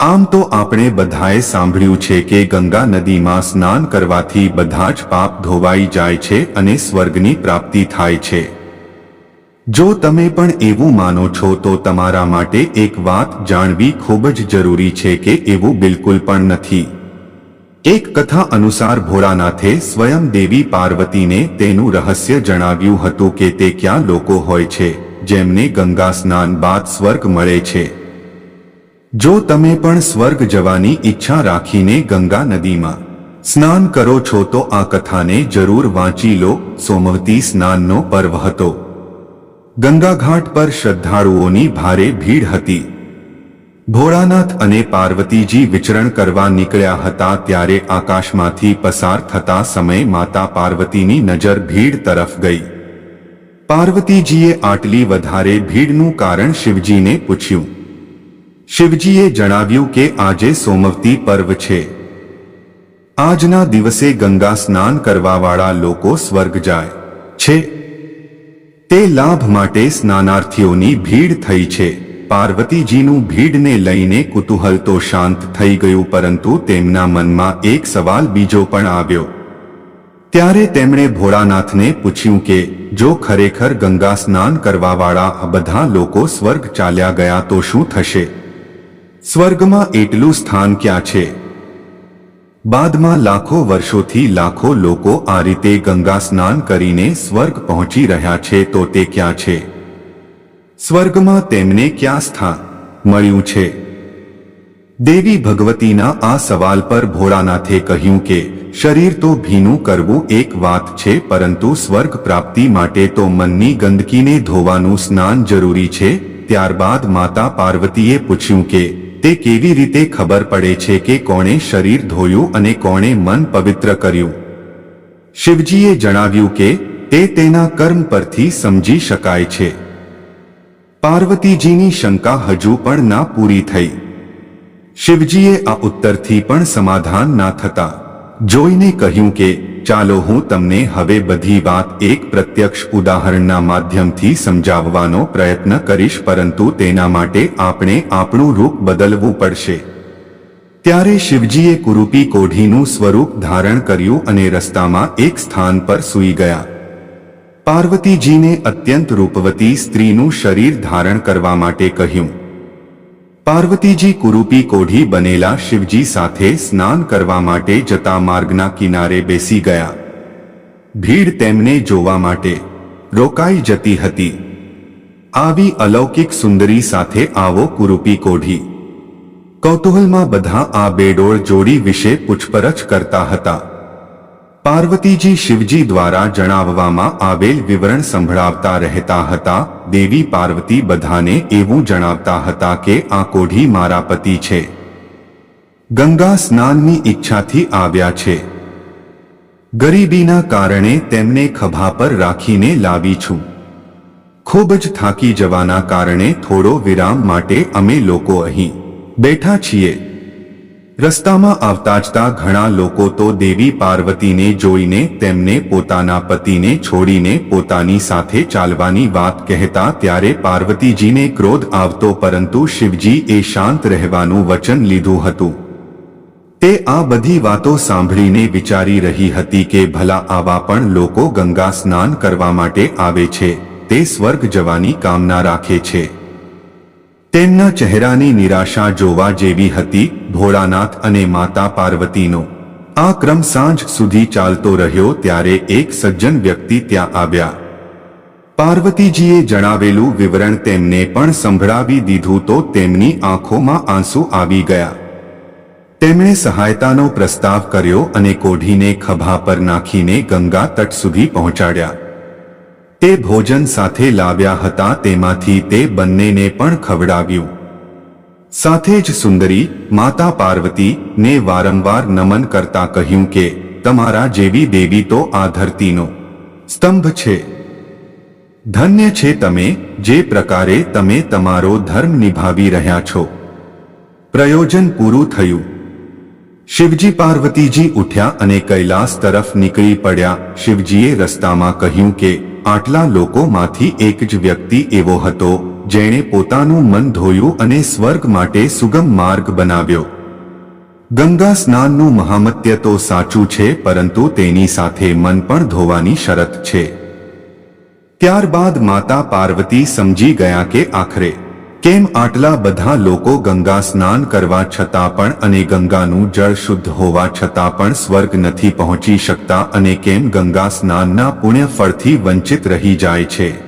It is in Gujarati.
આમ તો આપણે બધાએ સાંભળ્યું છે કે ગંગા નદીમાં સ્નાન કરવાથી બધા જ પાપ ધોવાઈ જાય છે અને સ્વર્ગની પ્રાપ્તિ થાય છે. જો તમે પણ એવું માનો છો તો તમારા માટે એક વાત જાણવી ખૂબ જ જરૂરી છે કે એવું બિલકુલ પણ નથી. એક કથા અનુસાર ભોળાનાથે સ્વયં દેવી પાર્વતીને તેનું રહસ્ય જણાવ્યું હતું કે તે ક્યાં લોકો હોય છે, જેમને ગંગા સ્નાન બાદ સ્વર્ગ મળે છે. જો તમે પણ સ્વર્ગ જવાની ઈચ્છા રાખીને ગંગા નદીમાં સ્નાન કરો છો તો આ કથાને જરૂર વાંચી લો, સોમવતી સ્નાનનો પર્વ હતો. ગંગાઘાટ પર શ્રદ્ધાળુઓની ભારે ભીડ હતી. ભોળાનાથ અને પાર્વતીજી વિચરણ કરવા નીકળ્યા હતા ત્યારે આકાશમાંથી પસાર થતા સમયે માતા પાર્વતીની નજર ભીડ તરફ ગઈ. પાર્વતીજીએ આટલી વધારે ભીડનું કારણ શિવજીને પૂછ્યું. શિવજીએ જણાવ્યું કે આજે સોમવતી પર્વ છે. આજના દિવસે ગંગા સ્નાન કરવાવાળા લોકો સ્વર્ગ જાય છે. તે લાભ માટે સ્નાનાર્થીઓની ભીડ થઈ છે. પાર્વતીજીનું ભીડને લઈને કુતૂહલ તો શાંત થઈ ગયું પરંતુ તેમના મનમાં એક સવાલ બીજો પણ આવ્યો. ત્યારે તેમણે ભોળાનાથને પૂછ્યું કે, જો ખરેખર ગંગા સ્નાન કરવાવાળા આ બધા લોકો સ્વર્ગ ચાલ્યા ગયા તો શું થશે? સ્વર્ગમાં એટલું સ્થાન ક્યાં છે? બાદમાં લાખો વર્ષોથી લાખો લોકો આ રીતે ગંગા સ્નાન કરીને સ્વર્ગ પહોંચી રહ્યા છે તો તે ક્યાં છે? સ્વર્ગમાં તેમને ક્યાં સ્થાન મળ્યું છે? દેવી ભગવતીના આ સવાલ પર ભોળાનાથે કહ્યું કે, શરીર તો ભીનું કરવું એક વાત છે, પરંતુ સ્વર્ગ પ્રાપ્તિ માટે તો મનની ગંદકીને ધોવાનું સ્નાન જરૂરી છે. ત્યારબાદ માતા પાર્વતીએ પૂછ્યું કે તે કેવી રીતે ખબર પડે છે કે કોણે શરીર ધોયું અને કોણે મન પવિત્ર કર્યું? શિવજીએ જણાવ્યું કે તે તેના કર્મ પરથી સમજી શકાય છે. પાર્વતીજીની શંકા હજુ પણ ના પૂરી થઈ. શિવજીએ આ ઉત્તરથી પણ સમાધાન ના થતા જોઈને કહ્યું કે ચાલો હું તમને હવે બધી વાત એક પ્રત્યક્ષ ઉદાહરણના માધ્યમથી સમજાવવાનો પ્રયત્ન કરીશ, પરંતુ તેના માટે આપણે આપણું રૂપ બદલવું પડશે. ત્યારે શિવજીએ કુરૂપી કોઢીનું સ્વરૂપ ધારણ કર્યું અને રસ્તામાં એક સ્થાન પર સૂઈ ગયા. પાર્વતીજીને અત્યંત રૂપવતી સ્ત્રીનું શરીર ધારણ કરવા માટે કહ્યું પાર્વતીજી કુરૂપી કોઢી બનેલા શિવજી સાથે સ્નાન કરવા માટે જતા માર્ગના કિનારે બેસી ગયા. ભીડ તેમને જોવા માટે રોકાઈ જતી હતી. આવી અલૌકિક સુંદરી સાથે આવો કુરૂપી કોઢી. કૌતૂહલમાં બધા આ બેડોળ જોડી વિશે પૂછપરછ કરતા હતા. પાર્વતીજી શિવજી દ્વારા જણાવવામાં આવેલ વિવરણ સંભળાવતા રહેતા હતા, દેવી પાર્વતી બધાને એવું જણાવતા હતા કે આ કોઢી મારા પતિ છે. ગંગા સ્નાનની ઈચ્છાથી આવ્યા છે. ગરીબીના કારણે તેમને ખભા પર રાખીને લાવી છું. ખૂબ જ થાકી જવાના કારણે થોડો વિરામ માટે અમે લોકો અહીં બેઠા છીએ. રસ્તામાં આવતા જતા ઘણા લોકો તો દેવી પાર્વતીને જોઈને તેમને પોતાના પતિને છોડીને પોતાની સાથે ચાલવાની વાત કહેતા ત્યારે પાર્વતીજીને ક્રોધ આવતો પરંતુ શિવજી એ શાંત રહેવાનું વચન લીધું હતું. તે આ બધી વાતો સાંભળીને વિચારી રહી હતી કે ભલા આવા પણ લોકો ગંગા સ્નાન કરવા માટે આવે છે, તે સ્વર્ગ જવાની કામના રાખે છે. તેમના ચહેરાની નિરાશા જોવા જેવી હતી ભોળાનાથ અને માતા પાર્વતીનો. આ ક્રમ સાંજ સુધી ચાલતો રહ્યો ત્યારે એક સજ્જન વ્યક્તિ ત્યાં આવ્યા. પાર્વતીજીએ જણાવેલું વિવરણ તેમને પણ સંભળાવી દીધું તો તેમની આંખોમાં આંસુ આવી ગયા. તેમણે સહાયતાનો પ્રસ્તાવ કર્યો અને કોઢીને ખભા પર નાખીને ગંગા તટ સુધી પહોંચાડ્યા. તે ભોજન સાથે લાવ્યા હતા તેમાંથી તે બંનેને પણ ખવડાવ્યું. સાથે જ સુંદરી, માતા પાર્વતી ને વારંવાર નમન કરતા કહ્યું કે, તમારા જેવી દેવી તો આ ધરતીનો સ્તંભ છે. ધન્ય છે તમે, જે પ્રકારે તમે તમારો ધર્મ નિભાવી રહ્યા છો. પ્રયોજન પૂરું થયું. શિવજી પાર્વતીજી ઉઠ્યા અને કૈલાસ તરફ નીકળી પડ્યા. શિવજીએ રસ્તામાં કહ્યું કે આટલા લોકોમાંથી એક જ વ્યક્તિ એવો હતો, જેણે પોતાનું મન ધોયું અને સ્વર્ગ માટે સુગમ માર્ગ બનાવ્યો. ગંગા સ્નાનનું મહામત્ય તો સાચું છે, પરંતુ તેની સાથે મન પણ ધોવાની શરત છે. ત્યારબાદ માતા પાર્વતી સમજી ગયા કે આખરે કેમ આટલા બધા લોકો ગંગા સ્નાન કરવા છતાં પણ અને ગંગાનું જળ શુદ્ધ હોવા છતાં પણ સ્વર્ગ નથી પહોંચી શકતા અને કેમ ગંગા સ્નાનના પુણ્ય ફળથી વંચિત રહી જાય છે?